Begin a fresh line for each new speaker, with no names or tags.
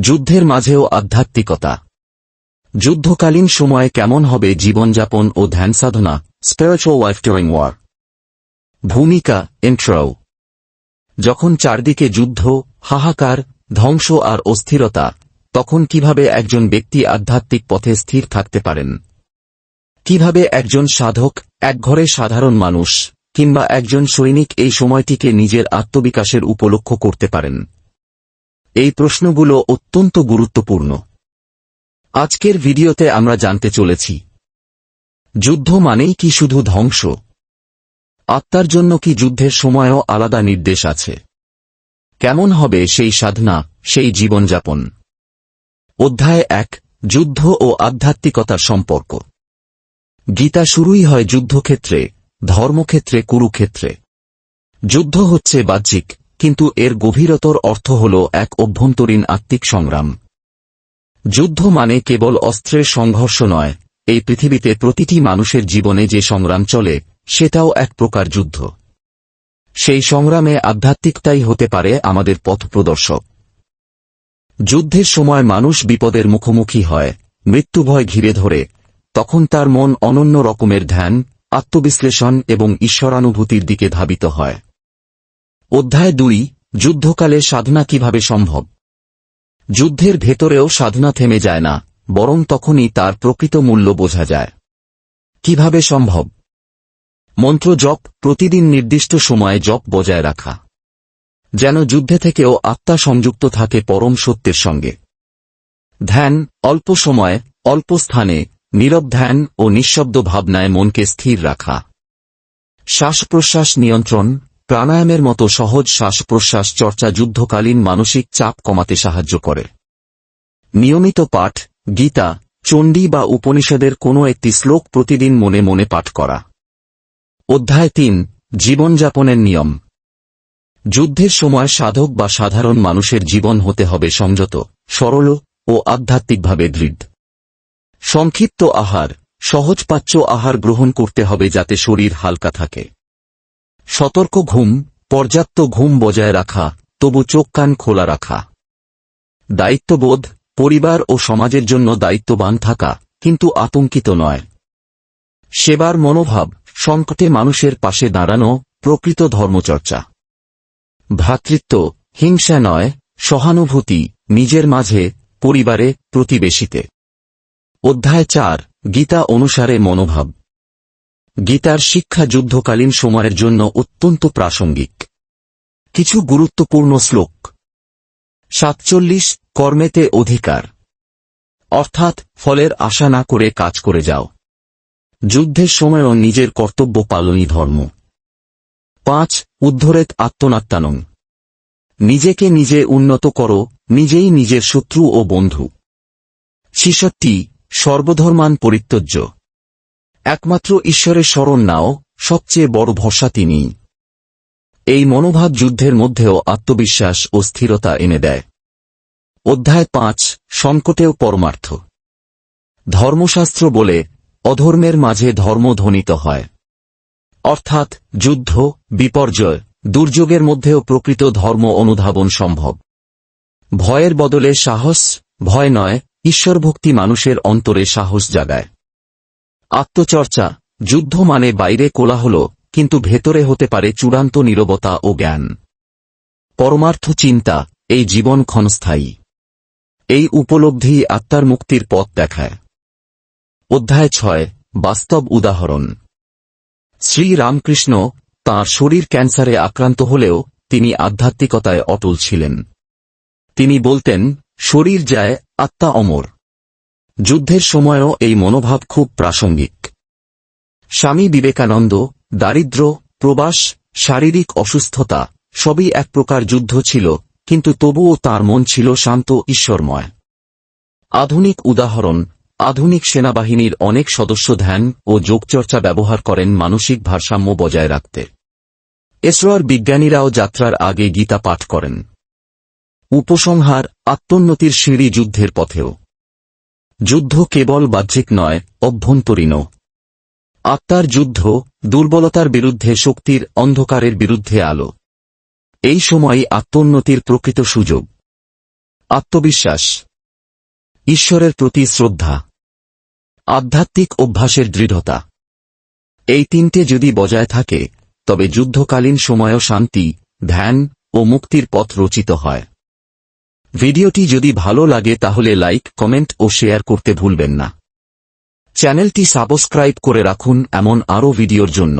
যুদ্ধের মাঝেও আধ্যাত্মিকতা। যুদ্ধকালীন সময়ে কেমন হবে জীবনযাপন ও ধ্যান সাধনা স্পিরিচুয়াল ডিউরিং ওয়ার ভূমিকা ইন্ট্রো যখন চারদিকে যুদ্ধ, হাহাকার, ধ্বংস আর অস্থিরতা, তখন কীভাবে একজন ব্যক্তি আধ্যাত্মিক পথে স্থির থাকতে পারেন? কীভাবে একজন সাধক একঘরে সাধারণ মানুষ, কিংবা একজন সৈনিক এই সময়টিকে নিজের আত্মবিকাশের উপলক্ষ করতে পারেন? এই প্রশ্নগুলো অত্যন্ত গুরুত্বপূর্ণ। আজকের ভিডিওতে আমরা জানতে চলেছি, যুদ্ধ মানেই কি শুধু ধ্বংস? আত্মার জন্য কি যুদ্ধের সময়ও আলাদা নির্দেশ আছে? কেমন হবে সেই সাধনা, সেই জীবনযাপন? অধ্যায় এক, যুদ্ধ ও আধ্যাত্মিকতার সম্পর্ক। গীতা শুরুই হয় যুদ্ধক্ষেত্রে, ধর্মক্ষেত্রে, কুরুক্ষেত্রে। যুদ্ধ হচ্ছে বাহ্যিক কিন্তু এর গভীরতর অর্থ হল এক অভ্যন্তরীণ আত্মিক সংগ্রাম। যুদ্ধ মানে কেবল অস্ত্রের সংঘর্ষ নয়, এই পৃথিবীতে প্রতিটি মানুষের জীবনে যে সংগ্রাম চলে, সেটাও এক প্রকার যুদ্ধ। সেই সংগ্রামে আধ্যাত্মিকতাই হতে পারে আমাদের পথ প্রদর্শক। যুদ্ধের সময় মানুষ বিপদের মুখোমুখি হয় মৃত্যুভয় ঘিরে ধরে, তখন তার মন অনন্য রকমের ধ্যান, আত্মবিশ্লেষণ এবং ঈশ্বরানুভূতির দিকে ধাবিত হয়। অধ্যায় দুই, যুদ্ধকালে সাধনা কীভাবে সম্ভব? যুদ্ধের ভেতরেও সাধনা থেমে যায় না, বরং তখনই তার প্রকৃত মূল্য বোঝা যায়। কীভাবে সম্ভব? মন্ত্র জপ প্রতিদিন নির্দিষ্ট সময়ে জপ বজায় রাখা। যেন যুদ্ধে থেকেও আত্মা সংযুক্ত থাকে পরম সত্যের সঙ্গে। ধ্যান, অল্প সময়, অল্প স্থানে, নীরব ধ্যান ও নিঃশব্দ ভাবনায় মনকে স্থির রাখা। শ্বাস প্রশ্বাস নিয়ন্ত্রণ প্রাণায়ামের মতো সহজ শ্বাস প্রশ্বাস চর্চা যুদ্ধকালীন মানসিক চাপ কমাতে সাহায্য করে। নিয়মিত পাঠ, গীতা, চণ্ডী বা উপনিষদের কোনো একটি শ্লোক প্রতিদিন মনে মনে পাঠ করা। অধ্যায় তিন, জীবনযাপনের নিয়ম। যুদ্ধের সময় সাধক বা সাধারণ মানুষের জীবন হতে হবে সংযত, সরল ও আধ্যাত্মিকভাবে দৃঢ়। সংক্ষিপ্ত আহার, সহজপাচ্য আহার গ্রহণ করতে হবে যাতে শরীর হালকা থাকে। সতর্ক ঘুম, পর্যাপ্ত ঘুম বজায় রাখা, তবু চোখ কান খোলা রাখা। দায়িত্ববোধ, পরিবার ও সমাজের জন্য দায়িত্ববান থাকা, কিন্তু আতঙ্কিত নয়। সেবার মনোভাব, সংকটে মানুষের পাশে দাঁড়ানো, প্রকৃত ধর্মচর্চা। ভ্রাতৃত্ব, হিংসা নয়, সহানুভূতি, নিজের মাঝে, পরিবারে, প্রতিবেশীতে। অধ্যায় চার, গীতা অনুসারে মনোভাব। গীতার শিক্ষা যুদ্ধকালীন সময়ের জন্য অত্যন্ত প্রাসঙ্গিক। কিছু গুরুত্বপূর্ণ শ্লোক। সাতচল্লিশ, কর্মেতে অধিকার। অর্থাৎ, ফলের আশা না করে কাজ করে যাও। যুদ্ধের সময়ও নিজের কর্তব্য পালনই ধর্ম। পাঁচ, উদ্ধরেত আত্মনাত্মানং। নিজেকে নিজে উন্নত করো, নিজেই নিজের শত্রু ও বন্ধু। ছিষট্টি, সর্বধর্মান পরিত্যজ্য। একমাত্র ঈশ্বরের স্মরণ নাও, সবচেয়ে বড় ভরসা তিনি। এই মনোভাব যুদ্ধের মধ্যেও আত্মবিশ্বাস ও স্থিরতা এনে দেয়। অধ্যায় পাঁচ সংকটেও পরমার্থ। ধর্মশাস্ত্র বলে, অধর্মের মাঝে ধর্ম ধ্বনিত হয়। অর্থাৎ, যুদ্ধ, বিপর্যয়, দুর্যোগের মধ্যেও প্রকৃত ধর্ম অনুধাবন সম্ভব। ভয়ের বদলে সাহস, ভয় নয়, ঈশ্বরভক্তি মানুষের অন্তরে সাহস জাগায়। আত্মচর্চা, যুদ্ধ মানে বাইরে কোলাহল, কিন্তু ভেতরে হতে পারে চূড়ান্ত নীরবতা ও জ্ঞান। পরমার্থ চিন্তা, এই জীবন ক্ষণস্থায়ী। এই উপলব্ধি আত্মার মুক্তির পথ দেখায়। অধ্যায় ছয়, বাস্তব উদাহরণ। শ্রী রামকৃষ্ণ তাঁর শরীর ক্যান্সারে আক্রান্ত হলেও তিনি আধ্যাত্মিকতায় অটল ছিলেন। তিনি বলতেন, শরীর যায় আত্মা অমর। যুদ্ধের সময়ও এই মনোভাব খুব প্রাসঙ্গিক। স্বামী বিবেকানন্দ, দারিদ্র, প্রবাস, শারীরিক অসুস্থতা, সবই এক প্রকার যুদ্ধ ছিল, কিন্তু তবুও তার মন ছিল শান্ত, ঈশ্বরময়। আধুনিক উদাহরণ, আধুনিক সেনাবাহিনীর অনেক সদস্য ধ্যান ও যোগচর্চা ব্যবহার করেন মানসিক ভারসাম্য বজায় রাখতে। এসরোর বিজ্ঞানীরাও যাত্রার আগে গীতা পাঠ করেন। উপসংহার, আত্মোন্নতির সিঁড়ি যুদ্ধের পথেও। যুদ্ধ কেবল বাহ্যিক নয়, অভ্যন্তরীণও। আত্মার যুদ্ধ, দুর্বলতার বিরুদ্ধে শক্তির অন্ধকারের বিরুদ্ধে আলো। এই সময়ই আত্মোন্নতির প্রকৃত সুযোগ। আত্মবিশ্বাস। ঈশ্বরের প্রতি শ্রদ্ধা। আধ্যাত্মিক অভ্যাসের দৃঢ়তা। এই তিনটে যদি বজায় থাকে, তবে যুদ্ধকালীন সময়ও শান্তি, ধ্যান ও মুক্তির পথ রচিত হয়। ভিডিওটি যদি ভালো লাগে তাহলে লাইক, কমেন্ট ও শেয়ার করতে ভুলবেন না। চ্যানেলটি সাবস্ক্রাইব করে রাখুন এমন আরও ভিডিওর জন্য।